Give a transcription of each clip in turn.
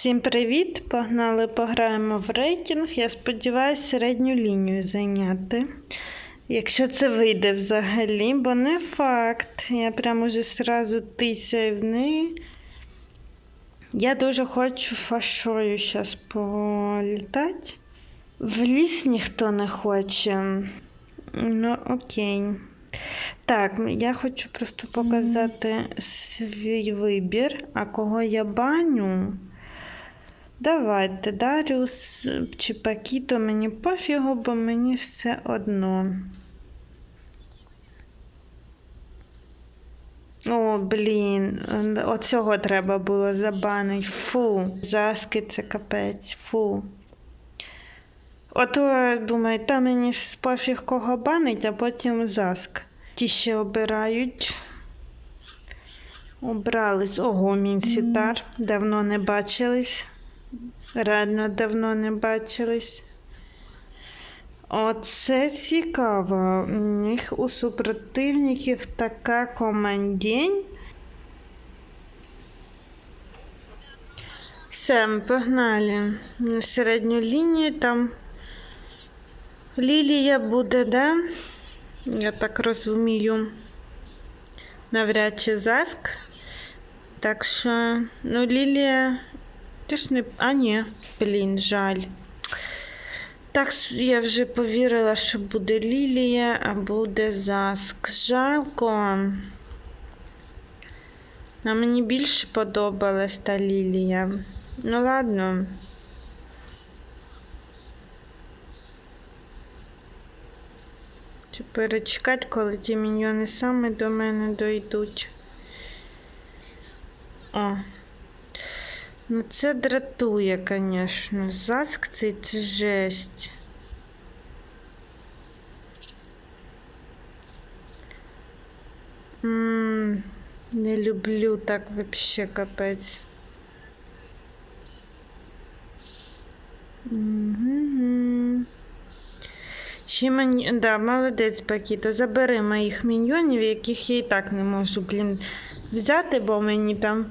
Всім привіт! Погнали, пограємо в рейтинг. Я сподіваюся, середню лінію зайняти. Якщо це вийде взагалі, бо не факт. Я прям уже сразу тисяю в неї. Я дуже хочу фашою зараз політати. В ліс ніхто не хоче. Ну, окей. Так, я хочу просто показати свій вибір, а кого я баню. Давайте, Даріус чи Пакіто, мені пофігу, бо мені все одно. О, блін, оцього треба було забанити. Фу, заски це капець, фу. Ото думаю, та мені пофіг кого банить, а потім заск. Ті ще обирають. Обрались. Ого, мінсітар. Давно не бачились. Реально давно не бачились. Оце цікаво. У них у супротивників така командень. Все, погнали. На середню лінію там Лілія буде, да? Я так розумію. Навряд чи заск. Так що, ну, Лілія. Теж не. А, ні, блін, жаль. Так, я вже повірила, що буде Лілія, а буде заск. Жалко. А мені більше подобалась та Лілія. Ну ладно. Тепер чекати, коли ті міньйони саме до мене дойдуть. О. Ну це дратує, звісно. Заск цей це жесть. М, Не люблю так вообще капець. Ще мені. Да, молодець Пакіто. Забери моїх міньйонів, яких я і так не можу, блін, взяти, бо мені там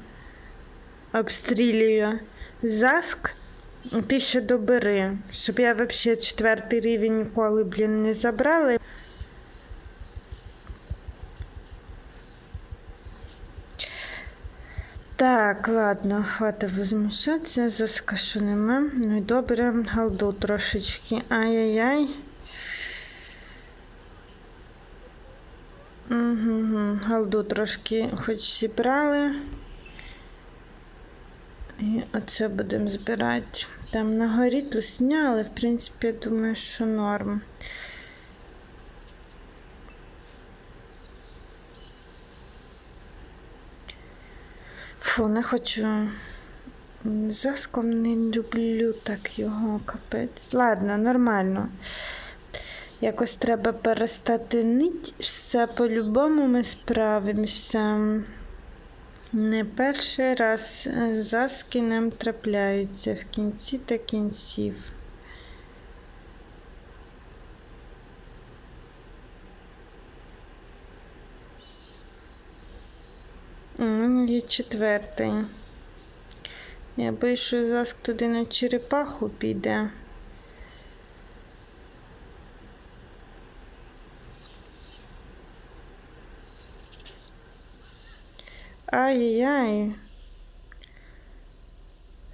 обстрілює заск. Ти ще добери, щоб я взагалі четвертий рівень ніколи, блін, не забрали. Так, ладно, хватить возмущатися, заска що нема. Ну і добре, галду трошечки. Ай-яй-яй. Угу, галду трошки хоч зібрали. І оце будемо збирати. Там на горі тусня, але в принципі я думаю, що норм. Фу, не хочу. Заском не люблю так його капець. Ладно, нормально. Якось треба перестати нить, все по-любому ми справимося. Не перший раз е, заски нам трапляються в кінці та кінців. Є четвертий. Я боюсь, що заск туди на черепаху піде. Ай-яй-яй.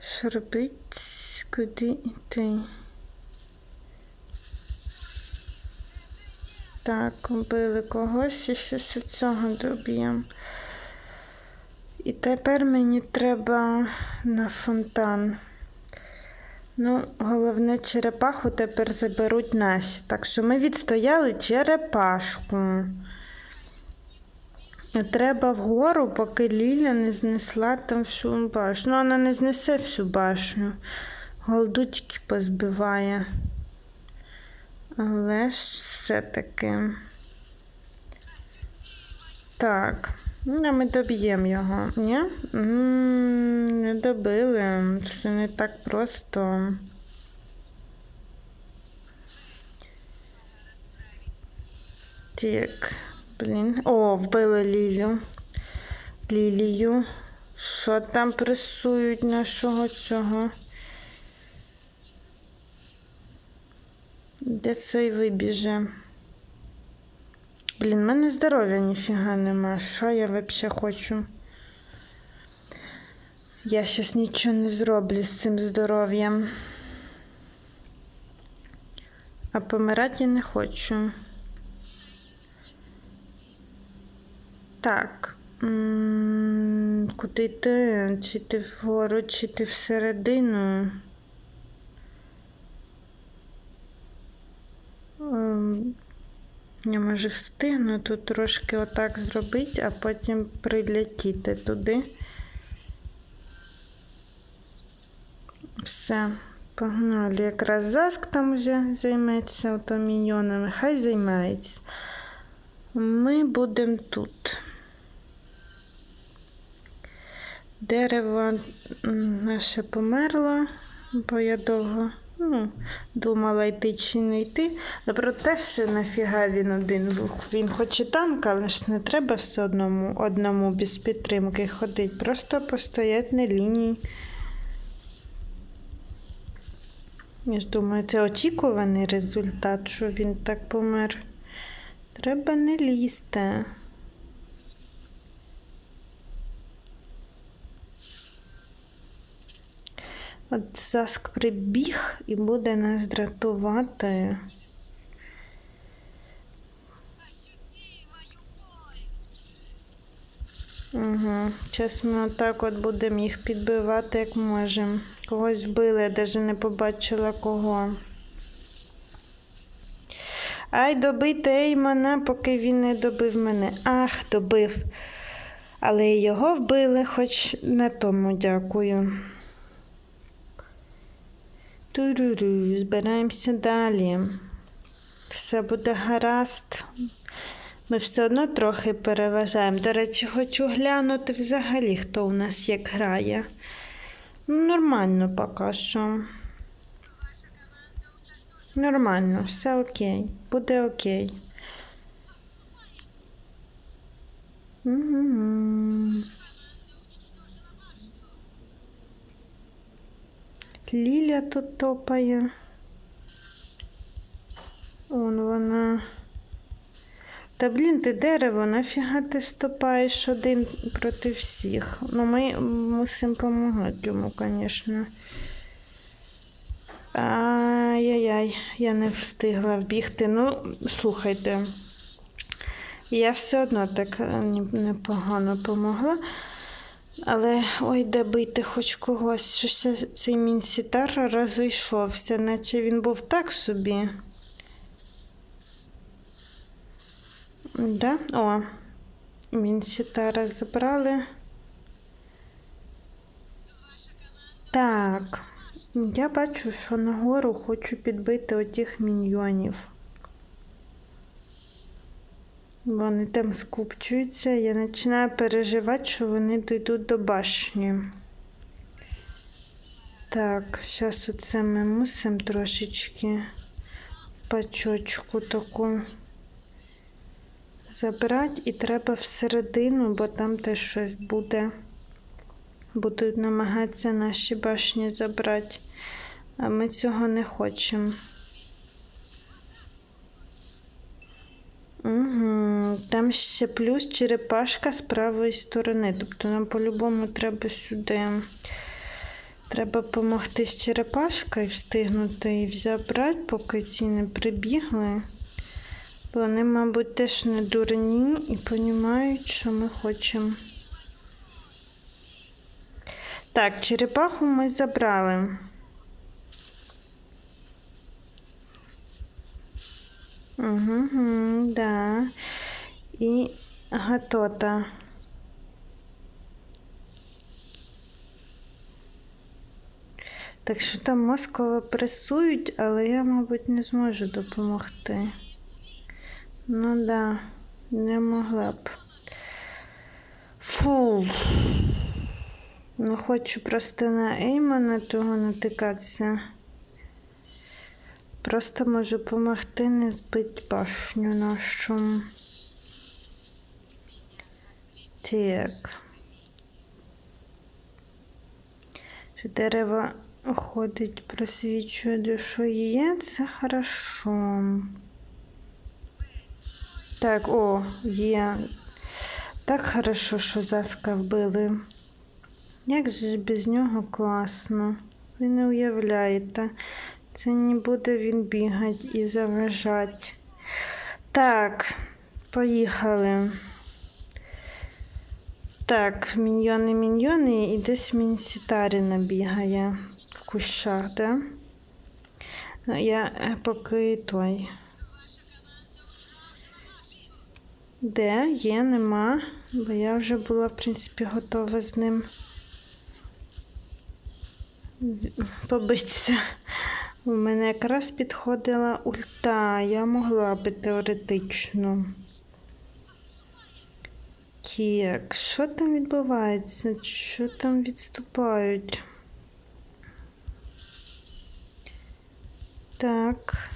Що робить? Куди йти? Так, вбили когось і щось від цього доб'ємо. І тепер мені треба на фонтан. Ну, головне, черепаху тепер заберуть наші. Так що ми відстояли черепашку. Треба вгору, поки Ліля не знесла там всю башню. Ну, вона не знесе всю башню. Голду тільки позбиває. Але ж все-таки. Так. Ну, ми доб'ємо його. Ні? Не добили. Все не так просто. Так. Блін. О, вбили Лілю. Лілію. Що там пресують нашого цього? Де цей вибіже? Блін, в мене здоров'я ніфіга нема. Що я взагалі хочу? Я щас нічого не зроблю з цим здоров'ям. А помирати я не хочу. Так. Куди йти? Чи ти вгору, чи ти всередину? Ем, Я може встигну тут трошки отак зробити, а потім прилетіти туди. Все, погнали. Якраз заск там вже займеться ото міньйонами. Хай займається. Ми будемо тут. Дерево наше померло, бо я довго ну, думала йти чи не йти. Добре, те, що нафіга він один. Він хоч і танк, але ж не треба все одному, одному без підтримки ходити. Просто постоять на лінії. Я ж думаю, це очікуваний результат, що він так помер. Треба не лізти. От Заск прибіг і буде нас дратувати. Угу. Зараз ми отак от будемо їх підбивати, як можемо. Когось вбили, я навіть не побачила кого. Ай, добити Еймана, поки він не добив мене. Ах, добив. Але його вбили, хоч на тому дякую. Туруру, збираємося далі. Все буде гаразд. Ми все одно трохи переважаємо. До речі, хочу глянути взагалі, хто у нас як грає. Нормально поки що. Нормально, все окей. Буде окей. Мгм. Ліля тут топає. Он вона. Та блін, ти дерево, нафіга ти стопаєш один проти всіх. Ну, ми мусимо допомагати йому, звісно. Ай-яй-яй, я не встигла вбігти. Ну, слухайте. Я все одно так е, непогано помогла. Але ой, де бити хоч когось. Щось цей мінсітар розійшовся, наче він був так собі. Да? О, мінсітара забрали. Так. Я бачу, що нагору хочу підбити отих міньйонів. Вони там скупчуються, я починаю переживати, що вони дійдуть до башні. Так, зараз оце ми мусимо трошечки пачочку таку забрати, і треба всередину, бо там теж щось буде. Будуть намагатися наші башні забрати, а ми цього не хочемо. Угу. Там ще плюс черепашка з правої сторони. Тобто нам по-любому треба сюди. Треба допомогти з черепашкою встигнути і забрати, поки ці не прибігли. Бо вони, мабуть, теж не дурні і розуміють, що ми хочемо. Так, черепаху ми забрали. Угу, да. І гатота. Так що там мозково пресують, але я, мабуть, не зможу допомогти. Ну да, не могла б. Фу. Не хочу просто на Еймана того натикатися. Просто можу допомогти не збити башню нашу. Так. Що дерево ходить, просвічує, що є, це хорошо. Так, о, є. Так хорошо, що заска вбили. Як же без нього класно. Ви не уявляєте. Це не буде він бігати і заважати. Так, поїхали. Так, міньйони, міньйони, і десь мінсітаріна бігає в кущах, да? Ну, Я е, поки той. Де? Є, нема, бо я вже була, в принципі, готова з ним побитися. У мене якраз підходила ульта, я могла би теоретично. Кік, що там відбувається? Що там відступають? Так.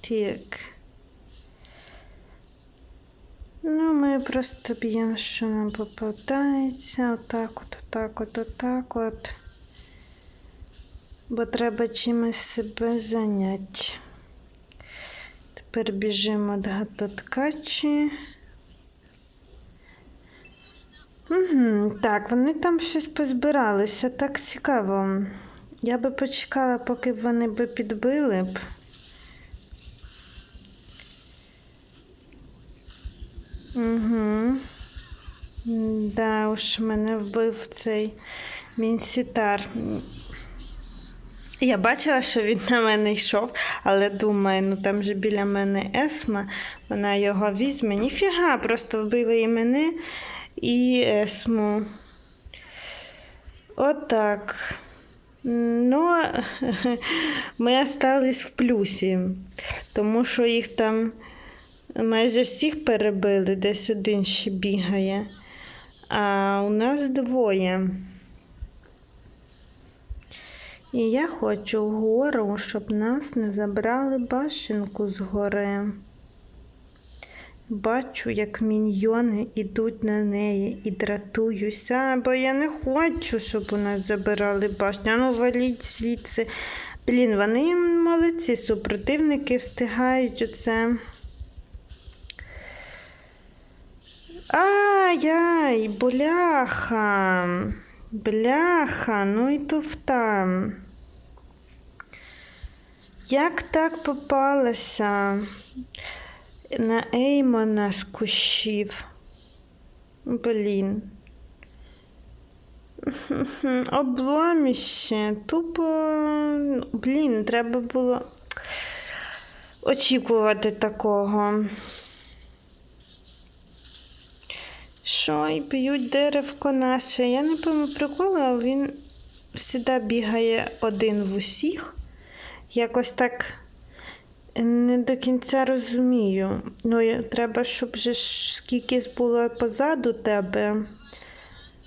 Так. Ну, ми просто б'ємо, що нам попадається. Отак от, отак от, отак от. Бо треба чимось себе зайняти. Тепер біжимо до гатоткачі. Угу, так, вони там щось позбиралися, так цікаво. Я би почекала, поки вони би підбили б. Угу. Да, уж мене вбив цей мінсітар. Я бачила, що він на мене йшов, але думаю, ну там же біля мене Есма, вона його візьме. Ніфіга, просто вбили і мене, і Есму. Отак. Ну, ми остались в плюсі, тому що їх там майже всіх перебили, десь один ще бігає. А у нас двоє. І я хочу вгору, щоб нас не забрали башенку з гори. Бачу, як міньйони йдуть на неї і дратуюся, бо я не хочу, щоб у нас забирали башню. А ну валіть звідси. Блін, вони молодці, супротивники встигають оце. Ай-яй, бляха. Бляха, ну і туфта. Як так попалася на Еймона з кущів? Блін. Обломіще. Тупо, блін, треба було очікувати такого. Що і б'ють деревко наше. Я не пам'ятаю приколу, а він завжди бігає один в усіх. Якось так не до кінця розумію. Ну, треба, щоб же скільки було позаду тебе,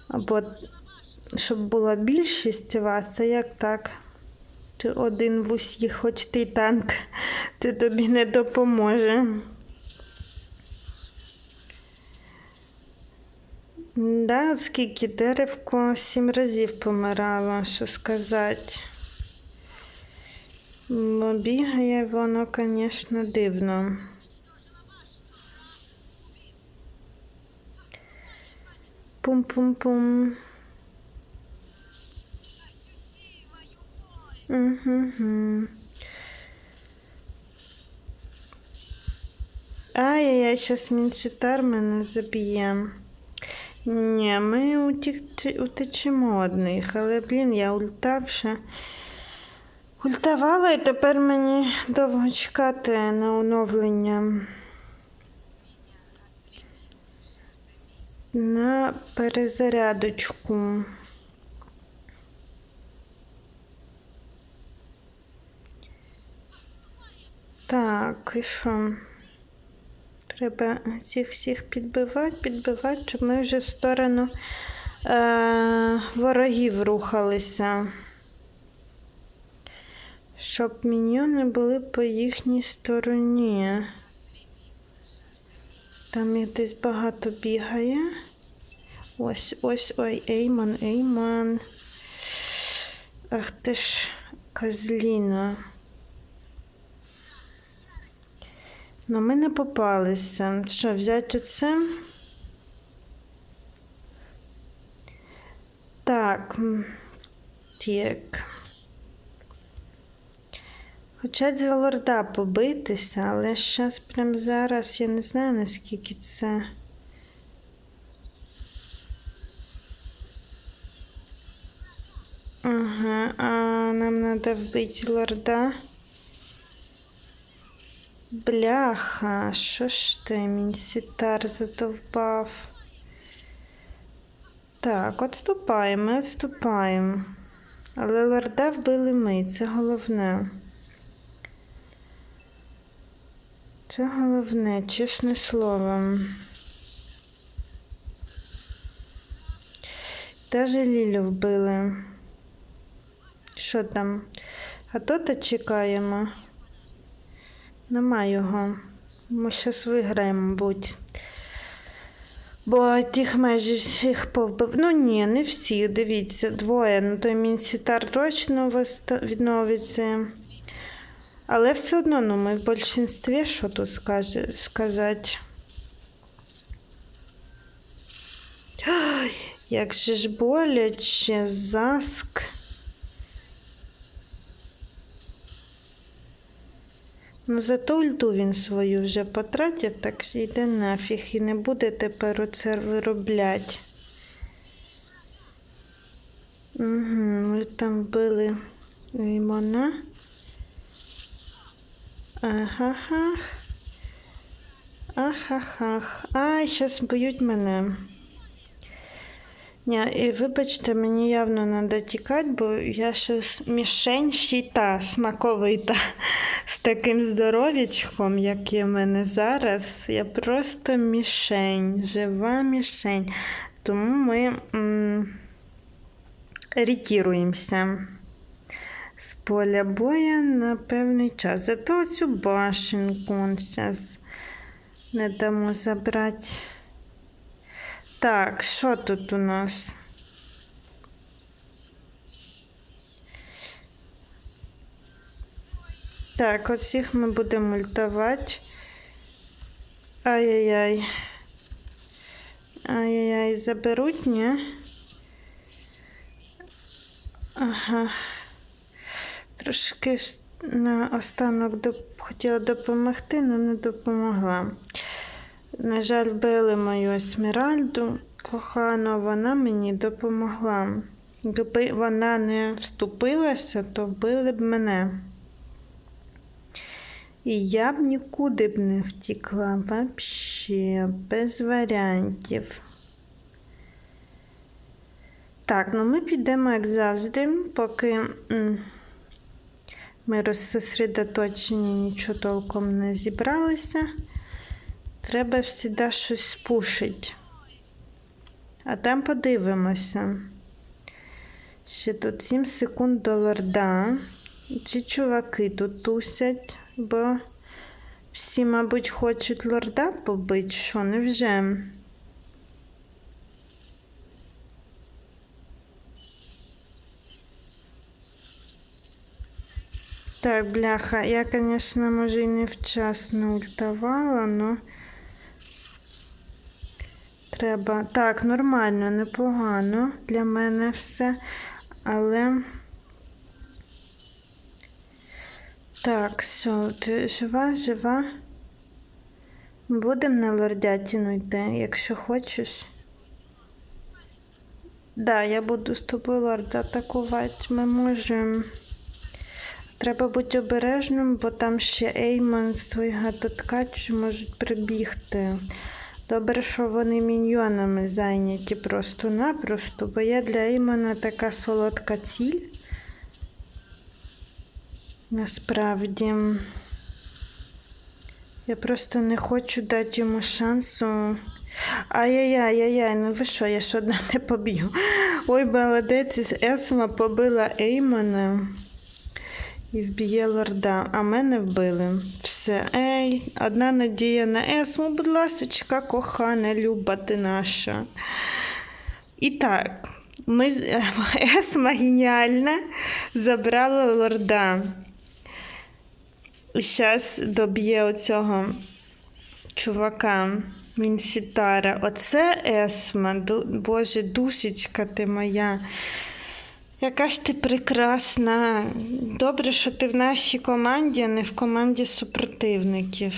або щоб була більшість вас, це як так? Ти один в усіх, хоч ти танк, це тобі не допоможе. Да, скільки деревко сім разів помирало, що сказати. Бо бігає воно, звісно, дивно. Пум-пум-пум. Ай-яй-яй, зараз мінцитар мене заб'є. Ні, ми утечемо одних, але, блін, я ультавша. Ультавала і тепер мені довго чекати на оновлення. На перезарядочку. Так, і що? Треба цих всіх підбивати, підбивати, щоб ми вже в сторону е- ворогів рухалися. Щоб міньйони були по їхній стороні. Там їх десь багато бігає. Ось, ось, ой, Ейман, Ейман. Ах ти ж, козліна. Ну, ми не попалися. Що, взяти оце? Так. Так. Хоча за лорда побитися, але зараз прямо зараз я не знаю, наскільки це. Ага, а нам треба вбити лорда. Бляха, що ж ти, мінсітар задовбав? Так, отступаємо, отступаємо. Але лорда вбили ми, це головне. Це головне, чесне слово. Даже Лілю вбили. Що там? А то чекаємо. Нема його. Ми зараз виграємо, мабуть. Бо тих майже всіх повбив. Ну ні, не всі, дивіться, двоє. Ну той мінсітар точно відновиться. Але все одно, ну, ми в більшинстві, що тут скаже, сказати. Ай, як же ж боляче, заск. Ну, зато ульту він свою вже потратив, так йде нафіг і не буде тепер оце виробляти. Угу, там вбили Імона. Ага. Ахахах. Ай, зараз б'ють мене. Ні, і вибачте, мені явно треба тікати, бо я щас мішень щита смаковита з таким здоров'ячком, як є в мене зараз. Я просто мішень, жива мішень. Тому ми м- ретіруємося з поля боя на певний час. Зато цю башенку зараз не дамо забрати. Так, що тут у нас? Так, от ми будемо ультувати. Ай-яй-яй. Ай-яй-яй, заберуть, ні? Ага. Трошки на останок доп- хотіла допомогти, але не допомогла. На жаль, вбили мою Есмеральду кохану, вона мені допомогла. Якби вона не вступилася, то вбили б мене. І я б нікуди б не втікла, вообще, без варіантів. Так, ну ми підемо, як завжди, поки ми розсосредоточені, нічого толком не зібралися. Треба завжди щось спушити. А там подивимося. Ще тут 7 секунд до лорда. Ці чуваки тут тусять, бо всі, мабуть, хочуть лорда побити, що невже? Так, бляха, я, конечно, може і не вчасно ультавала, но треба. Так, нормально, непогано для мене все. Але. Так, що, ти жива, жива? Будемо на лордятіну йти, якщо хочеш. Да, я буду з тобою лорда атакувати. Ми можемо. Треба бути обережним, бо там ще Еймон з той гатоткач можуть прибігти. Добре, що вони міньйонами зайняті просто-напросто, бо я для Еймона така солодка ціль. Насправді. Я просто не хочу дати йому шансу. Ай-яй-яй-яй, ну ви що, я ж одна не поб'ю. Ой, молодець, Есма побила Еймона і вб'є лорда, а мене вбили. Все, ей, одна надія на Есму, будь ласочка, кохана, люба ти наша. І так, ми Есма геніальна забрала лорда. Зараз доб'є оцього чувака. Він сітара. Оце Есма. Боже, душечка ти моя. Яка ж ти прекрасна. Добре, що ти в нашій команді, а не в команді супротивників.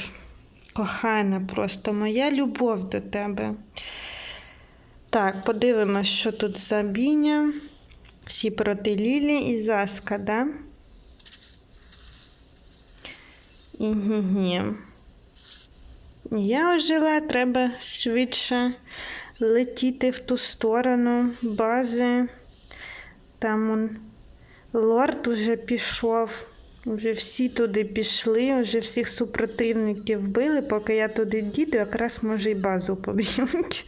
Кохана просто моя любов до тебе. Так, подивимось, що тут за бійня. Всі проти Лілі і Заска, да? Гі-гі. Я ожила, треба швидше летіти в ту сторону бази. Там он лорд уже пішов. Вже всі туди пішли, вже всіх супротивників вбили, поки я туди діду, якраз може і базу поб'ють.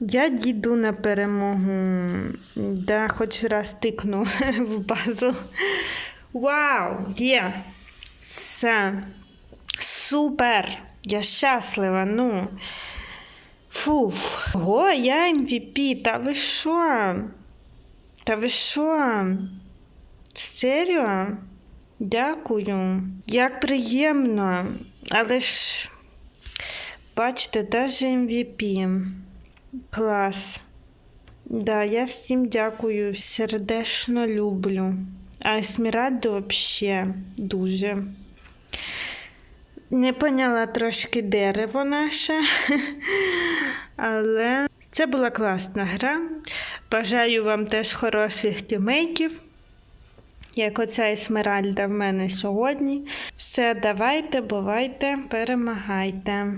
Я діду на перемогу. Да, хоч раз тикну в базу. Вау! Є! Все. Супер! Я щаслива, ну. Фуф. Ого, я MVP, та ви що? Та ви що? Серйозно? Дякую. Як приємно. Але ж, бачите, навіть MVP. Клас. Да, я всім дякую, сердечно люблю. А Есміраду взагалі дуже. Не поняла трошки дерево наше, але це була класна гра. Бажаю вам теж хороших тімейтів, як оця Есмеральда в мене сьогодні. Все, давайте, бувайте, перемагайте.